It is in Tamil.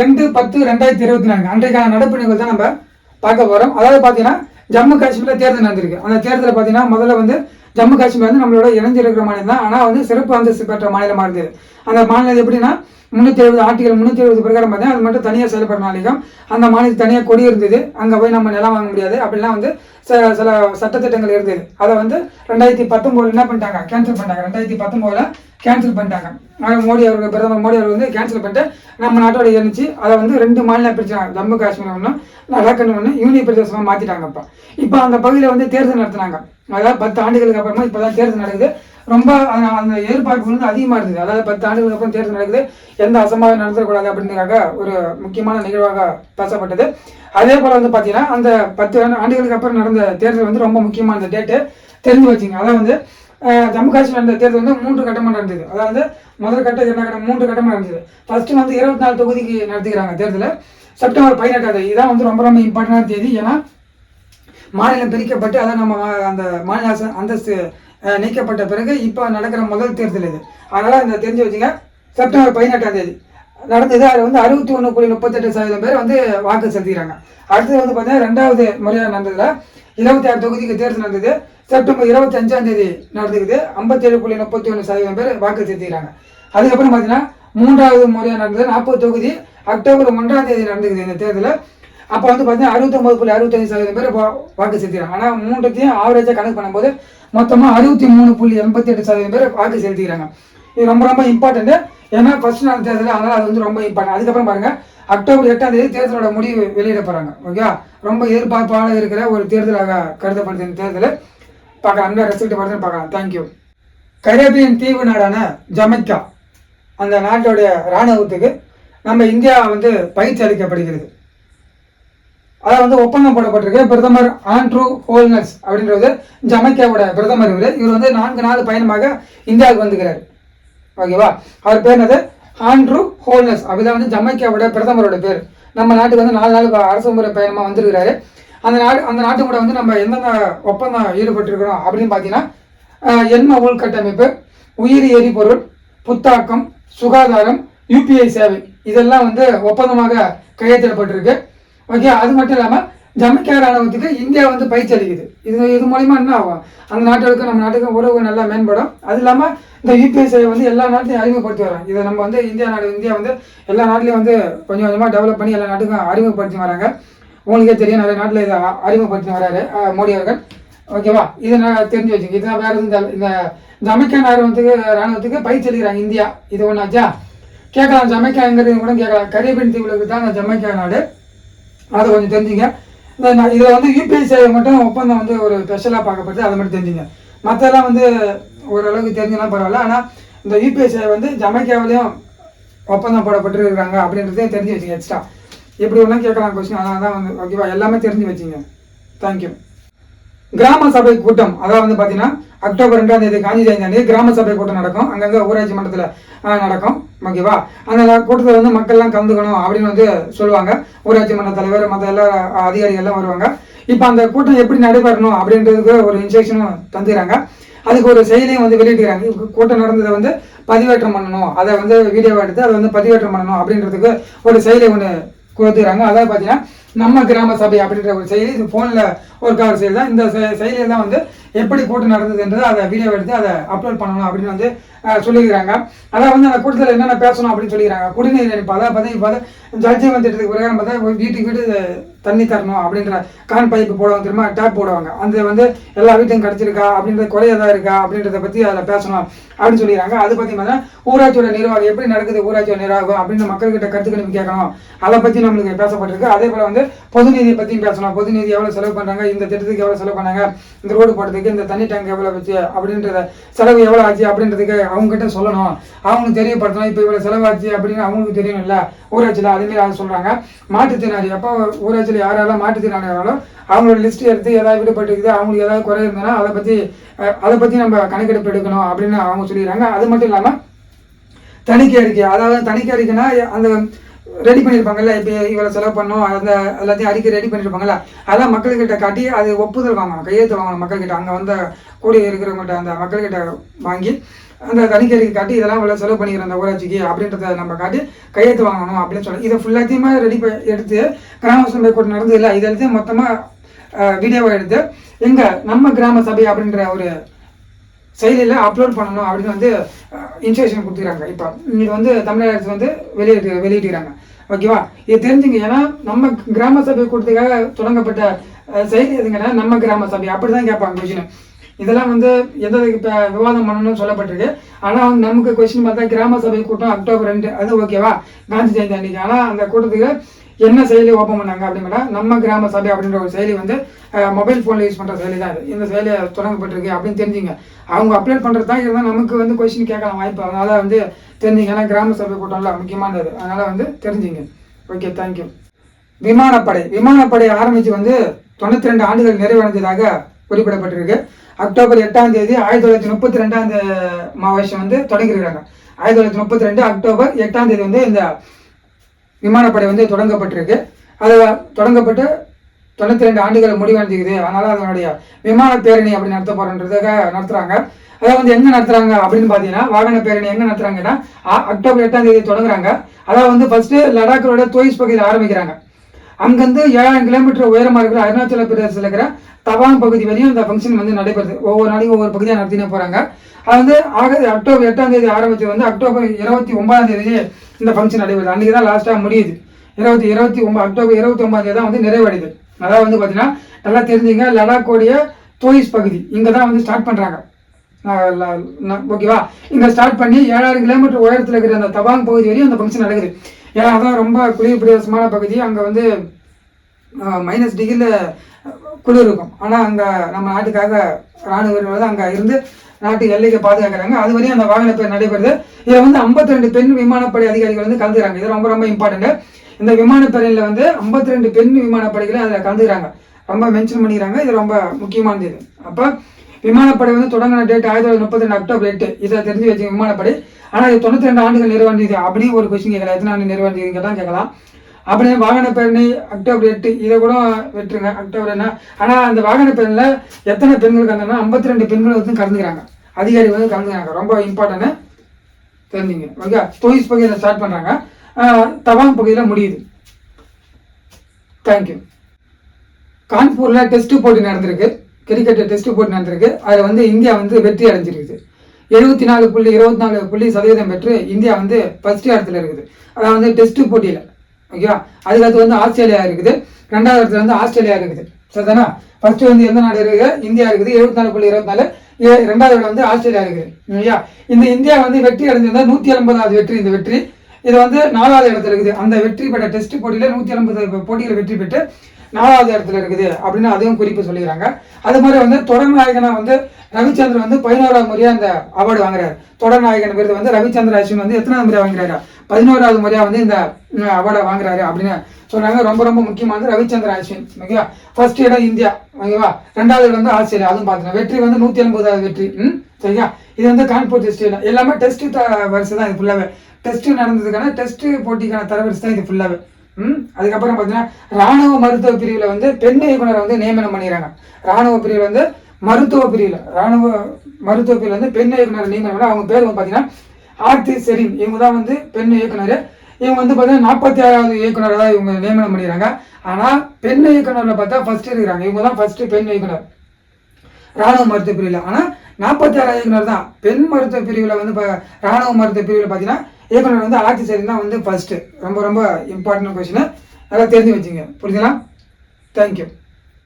ரெண்டு பத்து ரெண்டாயிரத்தி இருபத்தி நான்கு. அன்றைக்கான நடப்பு நிகழ்வு தான் நம்ம பார்க்க போகிறோம் அதாவது பார்த்தீங்கன்னா ஜம்மு காஷ்மீரில் தேர்தல் நடந்திருக்கு. அந்த தேர்தலில் பார்த்தீங்கன்னா முதல்ல வந்து ஜம்மு காஷ்மீர் வந்து நம்மளோட இணைஞ்சிருக்கிற மாநிலம் தான். ஆனால் வந்து சிறப்பு அந்தஸ்து பெற்ற மாநிலமாக இருந்தது. அந்த மாநிலம் எப்படின்னா முந்நூற்றி எழுபது ஆர்டிகல் முந்நூற்றி எழுபது பிரகாரம் பார்த்தீங்கன்னா அது மட்டும் தனியாக செயல்படுற மாநிலம். அந்த மாநிலத்தில் தனியாக கொடி இருந்தது. அங்கே போய் நம்ம நிலம் வாங்க முடியாது. அப்படிலாம் வந்து சில சில சட்டத்திட்டங்கள் இருந்தது. அதை வந்து ரெண்டாயிரத்தி பத்தொம்போது என்ன பண்ணிட்டாங்க? கேன்சல் பண்ணிட்டாங்க. ரெண்டாயிரத்தி பத்தொம்போதில் கேன்சல் பண்ணிட்டாங்க. மோடி அவர்கள் பிரதமர் மோடி அவர்கள் வந்து கேன்சல் பண்ணிட்டு நம்ம நாட்டோட இருந்துச்சு அதை வந்து ரெண்டு மாநிலம் பிரிச்சாங்க. ஜம்மு காஷ்மீர் ஒன்று லடாக்குன்னு ஒன்று யூனியன் பிரதேசமாக மாற்றிட்டாங்க இப்போ. இப்போ அந்த பகுதியில் வந்து தேர்தல் நடத்துனாங்க. அதாவது பத்து ஆண்டுகளுக்கு அப்புறமா இப்போ தான் தேர்தல் நடக்குது. ரொம்ப அந்த- எதிர்பார்ப்பு வந்து அதிகமாக இருந்தது. அதாவது பத்து ஆண்டுகளுக்கு அப்புறம் தேர்தல் நடக்குது. எந்த அசம்பாவம் நடத்தக்கூடாது அப்படின்றதுக்காக ஒரு முக்கியமான நிகழ்வாக பேசப்பட்டது. அதே போல் வந்து பார்த்தீங்கன்னா அந்த பத்து ஆண்டுகளுக்கு அப்புறம் நடந்த தேர்தல் வந்து ரொம்ப முக்கியமான டேட்டு தெரிஞ்சு வச்சுங்க அதாவது வந்து ஜம்மு காஷ்மீர் நடந்த தேர்தல் வந்து மூன்று கட்டமாக நடந்தது. அதாவது முதல் கட்டம் இரண்டாம் கட்டம் மூன்று கட்டமாக நடந்தது. ஃபர்ஸ்ட் வந்து இருபத்தி நாலு தொகுதிக்கு நடத்திக்கிறாங்க தேர்தலை. செப்டம்பர் பதினெட்டாம் தேதி. இதான் வந்து ரொம்ப ரொம்ப இம்பார்ட்டண்டான தேதி. ஏன்னா மாநிலம் பிரிக்கப்பட்டு அதான் நம்ம மா- அந்த மாநில அரசு அந்தஸ்து நீக்கப்பட்ட பிறகு இப்போ நடக்கிற முதல் தேர்தல் இது. அதனால் இந்த தெரிஞ்சு வச்சுங்க செப்டம்பர் பதினெட்டாம் தேதி. நடந்தது அதில் வந்து அறுபத்தி ஒன்று புள்ளி முப்பத்தெட்டு சதவீதம் பேர் வந்து வாக்கு செலுத்திக்கிறாங்க. அடுத்தது வந்து பார்த்தீங்கன்னா ரெண்டாவது முறையாக நடந்ததில் இருபத்தி ஆறு தொகுதிக்கு தேர்தல் நடந்தது. செப்டம்பர் இருபத்தி அஞ்சாம் தேதி நடந்துக்குது. ஐம்பத்தேழு புள்ளி முப்பத்தி ஒன்று சதவீதம் பேர் வாக்கு செலுத்திக்கிறாங்க. அதுக்கப்புறம் பார்த்தீங்கன்னா மூன்றாவது முறையாக நடந்தது நாற்பது தொகுதி அக்டோபர் ஒன்றாம் தேதி நடந்துக்குது இந்த தேர்தலில் அப்போ வந்து பார்த்தீங்கன்னா அறுபத்தொம்பது புள்ளி அறுபத்தஞ்சு சதவீதம் பேர் வாக்கு செலுத்திக்கிறாங்க. ஆனால் மூன்றத்தையும் ஆவரேஜாக கணக்கு பண்ணும்போது மொத்தமாக அறுபத்தி மூணு புள்ளி எண்பத்தி எட்டு சதவீதம் பேர் வாக்கு செலுத்திக்கிறாங்க. இது ரொம்ப ரொம்ப இம்பார்ட்டன்ட்டு ஏன்னா ஃபர்ஸ்ட் நாள் தேர்தல் அதனால் அது வந்து ரொம்ப இம்பார்ட்டன்ட் அதுக்கப்புறம் பாருங்கள் அக்டோபர் எட்டாம் தேதி தேர்தலோட முடிவு வெளியிட போகிறாங்க ஓகே ரொம்ப எதிர்பார்ப்பாக இருக்கிற ஒரு தேர்தலாக கருதப்படுது இந்த தேர்தல். பார்க்கலாம். அந்த ரிசல்ட் வருதுன்னு பார்க்கலாம். தேங்க்யூ கரேபியன் தீவு நாடான ஜமைக்கா அந்த நாட்டோடைய இராணுவத்துக்கு நம்ம இந்தியா வந்து பயிற்சி அளிக்கப்படுகிறது. அதாவது வந்து ஒப்பந்தம் போடப்பட்டிருக்கு. பிரதமர் ஆண்ட்ரூ ஹோல்னஸ் அப்படின்றது ஜமைக்காவோட பிரதமர் இவர். இவர் வந்து நான்கு நாள் பயணமாக இந்தியாவுக்கு வந்துக்கிறார். ஓகேவா? அவர் பேர் என்னது? ஆண்ட்ரூ ஹோல்னஸ் அப்படிதான் வந்து ஜமைக்காவோட பிரதமரோட பேர். நம்ம நாட்டுக்கு வந்து நாலு நாள் அரசு முறை பயணமாக வந்திருக்கிறாரு. அந்த நாடு அந்த நாட்டு கூட வந்து நம்ம எந்தெந்த ஒப்பந்தம் ஈடுபட்டிருக்கிறோம் அப்படின்னு பார்த்தீங்கன்னா எண்ம உள்கட்டமைப்பு உயிரி எரிபொருள் புத்தாக்கம் சுகாதாரம் யூபிஐ சேவை. இதெல்லாம் வந்து ஒப்பந்தமாக கையெழுத்திடப்பட்டிருக்கு. ஓகே அது மட்டும் இல்லாமல் ஜம்மிக்கா ராணுவத்துக்கு இந்தியா வந்து பயிற்சி அளிக்குது. இது இது மூலிமா என்ன ஆகும்? அந்த நாட்டுக்கும் நம்ம நாட்டுக்கும் உறவு நல்லா மேம்படும். அது இல்லாமல் இந்த யூபிஎஸ்ஐ வந்து எல்லா நாட்டிலையும் அறிமுகப்படுத்தி வராங்க. இதை நம்ம வந்து இந்தியா நாடு இந்தியா வந்து எல்லா நாட்டிலையும் வந்து கொஞ்சம் கொஞ்சமாக டெவலப் பண்ணி எல்லா நாட்டுக்கும் அறிமுகப்படுத்தி வராங்க. உங்களுக்கே தெரியும் நிறைய நாட்டில் இதை அறிமுகப்படுத்தி வராரு மோடி அவர்கள். ஓகேவா இதை நான் தெரிஞ்சு வச்சுங்க இதுதான் வேறு எதுவும் இந்த ஜமைக்கா ராணுவத்துக்கு ராணுவத்துக்கு பயிற்சி அளிக்கிறாங்க இந்தியா. இது ஒன்றாச்சா கேட்கலாம் ஜமைக்காங்கிறது கூட கேட்கலாம். கரீபியன் தீவில் தான் அந்த ஜமைக்கா நாடு. அதை கொஞ்சம் தெரிஞ்சுங்க. இந்த வந்து யூபிஐ சேவை மட்டும் ஒப்பந்தம் வந்து ஒரு ஸ்பெஷலாக பார்க்கப்படுது அதை மட்டும் தெரிஞ்சுங்க. மற்றெல்லாம் வந்து ஓரளவுக்கு தெரிஞ்சுனா பரவாயில்ல. ஆனால் இந்த யூபிஐ சேவை வந்து ஜமைக்காவிலையும் ஒப்பந்தம் போடப்பட்டுருக்காங்க அப்படின்றதையும் தெரிஞ்சு வச்சுங்க எக்ஸ்ட்ரா எப்படி ஒன்றும் கேட்கலாம் கொஸ்டின் அதனால தான் வந்து ஓகேவா எல்லாமே தெரிஞ்சு வச்சுங்க. தேங்க்யூ கிராம சபை கூட்டம். அதாவது வந்து பார்த்தீங்கன்னா அக்டோபர் ரெண்டாம் தேதி காந்தி ஜெயந்தி கிராம சபை கூட்டம் நடக்கும். அங்கங்க ஊராட்சி மன்றத்தில் நடக்கும். ஓகேவா அந்த கூட்டத்தில் வந்து மக்கள்லாம் கலந்துக்கணும் அப்படின்னு வந்து சொல்லுவாங்க. ஊராட்சி மன்ற தலைவர் மற்ற எல்லா அதிகாரிகள்லாம் வருவாங்க. இப்போ அந்த கூட்டம் எப்படி நடைபெறணும் அப்படின்றதுக்கு ஒரு இன்ஸ்ட்ரக்ஷனும் தந்துக்கிறாங்க. அதுக்கு ஒரு செயலையும் வந்து வெளியிட்டுக்கிறாங்க கூட்டம் நடந்ததை வந்து பதிவேற்றம் பண்ணணும். அதை வந்து வீடியோ எடுத்து அதை வந்து பதிவேற்றம் பண்ணணும் அப்படின்றதுக்கு ஒரு செயலை ஒன்று கொடுத்துக்கிறாங்க. அதாவது பார்த்தீங்கன்னா நம்ம கிராம சபை அப்படின்ற ஒரு செயலி இது ஃபோனில் ஒர்க் ஆகிற செயல் தான். இந்த செ- செயலியில் தான் வந்து எப்படி கூட்டம் நடந்ததுன்றது அதை வீடியோ எடுத்து அதை அப்லோட் பண்ணணும் அப்படின்னு வந்து சொல்லிக்கிறாங்க அதாவது வந்து அந்த கூட்டத்தில் என்னென்ன பேசணும் அப்படின்னு சொல்லிக்கிறாங்க குடிநீர் இணைப்பு அதாவது பார்த்தா இப்போ ஜல்ஜீவன் திட்டத்துக்கு பிரகாரம் பார்த்தா வீட்டுக்கு வீட்டு தண்ணி தரணும் அப்படின்ற கான் பைப்பு போடுவாங்க தெரியுமா? டேப் போடுவாங்க. அந்த வந்து எல்லா வீட்டையும் கிடச்சிருக்கா? அப்படின்ற குறை எதாவது இருக்கா? அப்படின்றத பற்றி அதில் பேசணும் அப்படின்னு சொல்லிடுறாங்க. அது பற்றி பார்த்தீங்கன்னா ஊராட்சியோட நிர்வாகம் எப்படி நடக்குது? ஊராட்சியோட நிர்வாகம் அப்படின்னு மக்கள்கிட்ட கருத்து கணிப்பு கேட்கணும். அதை பற்றி நம்மளுக்கு பேசப்பட்டிருக்கு. அதே போல் வந்து பொது நிதியை பற்றியும் பேசணும். பொது நிதி எவ்வளோ செலவு பண்ணுறாங்க இந்த திட்டத்துக்கு எவ்வளோ செலவு பண்ணாங்க? இந்த ரோடு போடுறதுக்கு இந்த தண்ணி டேங்க் எவ்வளோ வச்சு அப்படின்றத செலவு எவ்வளோ ஆச்சு அப்படின்றதுக்கு அவங்க கிட்ட சொல்லணும். அவங்களுக்கு தெரியப்படுத்தணும். இப்போ இவ்வளோ செலவாச்சு அப்படின்னு அவங்களுக்கு தெரியணும்ல. ஊராட்சியில் அதுமாரி அதை சொல்கிறாங்க மாற்றுத்திறனாளி எப்போ ஊராட்சியில் யார் யாரெல்லாம் மாற்றுத்திறனாளிகளோ அவங்களோட லிஸ்ட் எடுத்து ஏதாவது விடுபட்டுக்குது அவங்களுக்கு ஏதாவது குறை இருந்ததுன்னா அதை பற்றி அதை பற்றி நம்ம கணக்கெடுப்பு எடுக்கணும் அப்படின்னு அவங்க சொல்லிடுறாங்க. அது மட்டும் இல்லாமல் தணிக்கை அறிக்கை அதாவது தணிக்கை அறிக்கைனா அந்த ரெடி பண்ணியிருப்பாங்கல்ல இப்போ இவ்வளோ செலவு பண்ணோம் அந்த எல்லாத்தையும் அறிக்கை ரெடி பண்ணியிருப்பாங்கல்ல அதெல்லாம் மக்கள்கிட்ட காட்டி அது ஒப்புதல் வாங்கணும் கையெழுத்து வாங்கணும் மக்கள்கிட்ட. அங்கே வந்த கூடி இருக்கிறவங்கள்ட்ட அந்த மக்கள்கிட்ட வாங்கி அந்த தனிக்கறிக்கு காட்டி இதெல்லாம் இவ்வளோ செலவு பண்ணிக்கிறோம் அந்த ஊராட்சிக்கு அப்படின்றத நம்ம காட்டி கையெழுத்து வாங்கணும் அப்படின்னு சொல்லி இதை ஃபுல்லாத்தையுமே ரெடி எடுத்து கிராம சபை கூட்டம் நடந்தது இல்லை. இது மொத்தமாக வீடியோவை எடுத்து எங்கள் நம்ம கிராம சபை அப்படின்ற ஒரு செயலியில் அப்லோட் பண்ணணும் அப்படின்னு வந்து இன்ஸ்ட்ரக்ஷன் கொடுத்துக்கிறாங்க. இப்போ இது வந்து தமிழக அரசு வந்து வெளியிட்டு வெளியிட்டுக்கிறாங்க ஓகேவா இது தெரிஞ்சுங்க. ஏன்னா நம்ம கிராம சபை கூட்டத்துக்காக தொடங்கப்பட்ட செயலி எதுங்கன்னா நம்ம கிராம சபை. அப்படி தான் கேட்பாங்க கொஷின் இதெல்லாம் வந்து எந்த இப்போ விவாதம் பண்ணணும்னு சொல்லப்பட்டிருக்கு. ஆனால் வந்து நமக்கு கொஸ்டின் பார்த்தா கிராம சபை கூட்டம் அக்டோபர் ரெண்டு அது ஓகேவா காந்தி ஜெயந்தி அன்னைக்கு. ஆனால் அந்த கூட்டத்துக்கு என்ன செயலி ஓப்பன் பண்ணாங்க அப்படின்னா நம்ம கிராம சபை அப்படின்ற ஒரு செயலி வந்து மொபைல் ஃபோனில் யூஸ் பண்ணுற செயலி தான் இந்த செயலியை தொடங்கப்பட்டிருக்கு அப்படின்னு தெரிஞ்சுங்க. அவங்க அப்லோட் பண்ணுறது தான் இருந்தால் நமக்கு வந்து கொஸ்டின் கேட்கலாம் வாய்ப்பு. அதனால் வந்து தெரிஞ்சுங்க. ஏன்னா கிராம சபை கூட்டம்ல முக்கியமானது அதனால் வந்து தெரிஞ்சுங்க. ஓகே தேங்க்யூ விமானப்படை. விமானப்படை ஆரம்பித்து வந்து தொண்ணூற்றி ரெண்டு ஆண்டுகள் நிறைவடைந்ததாக குறிப்பிடப்பட்டிருக்கு. அக்டோபர் எட்டாம் தேதி ஆயிரத்தி தொள்ளாயிரத்தி முப்பத்தி ரெண்டாம் வருஷம் வந்து தொடங்கியிருக்காங்க ஆயிரத்தி தொள்ளாயிரத்தி முப்பத்தி ரெண்டு அக்டோபர் எட்டாம் தேதி வந்து இந்த விமானப்படை வந்து தொடங்கப்பட்டிருக்கு. அது தொடங்கப்பட்டு தொண்ணூற்றி ரெண்டு ஆண்டுகள் முடிவடைஞ்சிக்குது. அதனால் அதனுடைய விமான பேரணி அப்படி நடத்த போறன்றதுக்காக நடத்துகிறாங்க அதை வந்து எங்கே நடத்துகிறாங்க அப்படின்னு பார்த்தீங்கன்னா வாகன பேரணி எங்கே நடத்துகிறாங்கன்னா அக்டோபர் எட்டாம் தேதி தொடங்குறாங்க. அதாவது வந்து ஃபஸ்ட்டு லடாக்கோட தோயிஸ் பகுதியில் ஆரம்பிக்கிறாங்க. அங்கேருந்து ஏழாயிரம் கிலோமீட்டர் உயரமாக இருக்கிற அருணாச்சல பிரதேசத்தில் இருக்கிற தவாங் பகுதி வரையும் அந்த ஃபங்க்ஷன் வந்து நடைபெறுது. ஒவ்வொரு நாளைக்கும் ஒவ்வொரு பகுதியாக நடத்தினே போகிறாங்க அது வந்து ஆகஸ்ட் அக்டோபர் எட்டாம் தேதி ஆரம்பிச்சது வந்து அக்டோபர் இருபத்தி ஒன்பதாம் தேதி இந்த ஃபங்க்ஷன் நடைபெறுது. அன்றைக்கி தான் லாஸ்ட்டாக முடியுது. இருபத்தி இருபத்தி ஒன்பது அக்டோபர் இருபத்தி ஒன்பதாம் தேதி தான் வந்து நிறைவடையுது. அதாவது வந்து பார்த்தீங்கன்னா நல்லா தெரிஞ்சுங்க. லடாக்கோடைய தோயிஸ் பகுதி. இங்கே தான் வந்து ஸ்டார்ட் பண்ணுறாங்க ஓகேவா? இங்கே ஸ்டார்ட் பண்ணி ஏழாயிரம் கிலோமீட்டர் உயரத்தில் இருக்கிற அந்த தவாங் பகுதி வரையும் அந்த ஃபங்க்ஷன் நடக்குது. ஏன்னா அதான் ரொம்ப குளிர் பிரதேசமான பகுதி. அங்கே வந்து மைனஸ் டிகிரியில் குளிர் இருக்கும். ஆனால் அங்கே நம்ம நாட்டுக்காக ராணுவ வீரர்கள் வந்து அங்கே இருந்து நாட்டு எல்லைக்கு பாதுகாக்கிறாங்க. அது வரையும் அந்த வாகன பேர் நடைபெறுது. இதில் வந்து 52 பெண் விமானப்படை அதிகாரிகள் வந்து கலந்துக்கிறாங்க. இது ரொம்ப ரொம்ப இம்பார்ட்டன்ட் இந்த விமானப்படையில் வந்து 52 பெண் விமானப்படைகளை அதில் கலந்துக்கிறாங்க. ரொம்ப மென்ஷன் பண்ணிக்கிறாங்க. இது ரொம்ப முக்கியமானது இது. அப்போ விமானப்படை வந்து தொடங்கின டேட் ஆயிரத்தி தொள்ளாயிரத்தி முப்பத்தி ரெண்டு அக்டோபர் எட்டு. இதை தெரிஞ்சு வச்சு விமானப்படை. ஆனால் இது தொண்ணூற்றி ரெண்டு ஆண்டுகள் நிறைவடைந்தது அப்படின்னு ஒரு கொஸ்டின் கேட்கலாம். எத்தனை ஆண்டு நிறைவடைந்ததுன்னு கேட்டால் கேட்கலாம். அப்படியே வாகன பேரணி அக்டோபர் எட்டு. இதை கூட வெட்டுருங்க. அக்டோபர் என்ன? ஆனால் அந்த வாகன பேரணியில் எத்தனை பெண்கள் கலந்தாங்கன்னா ஐம்பத்தி ரெண்டு பெண்கள் வந்து கலந்துக்கிறாங்க. அதிகாரி வந்து கலந்துக்கிறாங்க. ரொம்ப இம்பார்ட்டன்ட்டு தெரிஞ்சுங்க. ஓகே? தோயிஸ் பகுதியில் ஸ்டார்ட் பண்ணுறாங்க தவாங் பகுதியில் முடியுது. தேங்க்யூ கான்பூரில் டெஸ்ட் போட்டி நடந்திருக்கு. கிரிக்கெட் டெஸ்ட் போட்டி நடந்திருக்கு. அதில் வந்து இந்தியா வந்து வெற்றி அடைஞ்சிருக்குது. எழுபத்தி நாலு புள்ளி இருபத்தி நாலு புள்ளி சதவீதம் பெற்று இந்தியா வந்து ஃபஸ்ட் இடத்துல இருக்குது. அதாவது வந்து டெஸ்ட் போட்டியில் ஓகேவா அதுக்கடுத்து வந்து ஆஸ்திரேலியா இருக்குது. ரெண்டாவது இடத்துல வந்து ஆஸ்திரேலியா இருக்குது. சரிதானா? ஃபர்ஸ்ட் வந்து எந்த நாடு இருக்குது? இந்தியா இருக்குது. எழுபத்தி நாலு புள்ளி இருபத்தி நாலு ரெண்டாவது இடம் வந்து ஆஸ்திரேலியா இருக்குது. இல்லையா? இந்த இந்தியா வந்து வெற்றி அடைஞ்சிருந்தா நூற்றி ஐம்பதாவது வெற்றி இந்த வெற்றி. இது வந்து நாலாவது இடத்துல இருக்குது. அந்த வெற்றி பெற்ற டெஸ்ட் போட்டியில் நூற்றி ஐம்பது போட்டியில் வெற்றி பெற்று நாலாவது இடத்துல இருக்குது அப்படின்னு அதையும் குறிப்பு சொல்லிக்கிறாங்க. அது மாதிரி வந்து தொடர்நாயகனா வந்து ரவிச்சந்திரன் வந்து பதினோராவது முறையா அந்த அவார்டு வாங்குறாரு. தொடர்நாயகன் விருது வந்து ரவிச்சந்திர அஸ்வின் வந்து எத்தனாவது முறையா வாங்குறாரு? பதினோராவது முறையா வந்து இந்த அவார்டை வாங்குறாரு அப்படின்னு சொல்றாங்க. ரொம்ப ரொம்ப முக்கியமானது ரவிச்சந்திர அஸ்வின் ஓகேவா? ஃபர்ஸ்ட் இடம் இந்தியா ஓகேவா? ரெண்டாவது இடம் வந்து ஆஸ்திரேலியா அதுவும் பார்த்தீங்கன்னா வெற்றி வந்து நூத்தி எண்பதாவது வெற்றி ம்? சரியா? இது வந்து கான்பூர் டெஸ்ட் எல்லாமே டெஸ்ட் வரிசை தான் இது ஃபுல்லாவே டெஸ்ட் நடந்ததுக்கான டெஸ்ட் போட்டிக்கான தரவரிசை தான் இது ஃபுல்லாவே ம்? அதுக்கப்புறம் பார்த்தீங்கன்னா ராணுவ மருத்துவ பிரிவில் வந்து பெண் இயக்குனரை வந்து நியமனம் பண்ணிடுறாங்க. ராணுவ பிரிவில் வந்து மருத்துவ பிரிவில் ராணுவ மருத்துவ பிரிவில் வந்து பெண் இயக்குனர் நியமனம் பண்ண அவங்க பேர் வந்து பார்த்தீங்கன்னா ஆர்த்தி செரின். இவங்க தான் வந்து பெண் இயக்குனர். இவங்க வந்து பார்த்தீங்கன்னா நாற்பத்தி ஆறாவது இயக்குனராக இவங்க நியமனம் பண்ணிடுறாங்க. ஆனால் பெண் இயக்குனரில் பார்த்தா ஃபர்ஸ்ட் இருக்கிறாங்க. இவங்க தான் ஃபர்ஸ்ட் பெண் இயக்குனர். ராணுவ மருத்துவ பிரிவில். ஆனால் நாற்பத்தி ஆறாவது இயக்குனர் தான். பெண் மருத்துவ பிரிவில் வந்து இப்போ ராணுவ மருத்துவ பிரிவில் பார்த்தீங்கன்னா இயக்குனர் வந்து ஆட்சி சரி தான் வந்து ஃபஸ்ட்டு ரொம்ப ரொம்ப இம்பார்ட்டன்ட் கொஷினு நல்லா தெரிஞ்சு வச்சுங்க. புரிஞ்சுங்களா தேங்க்யூ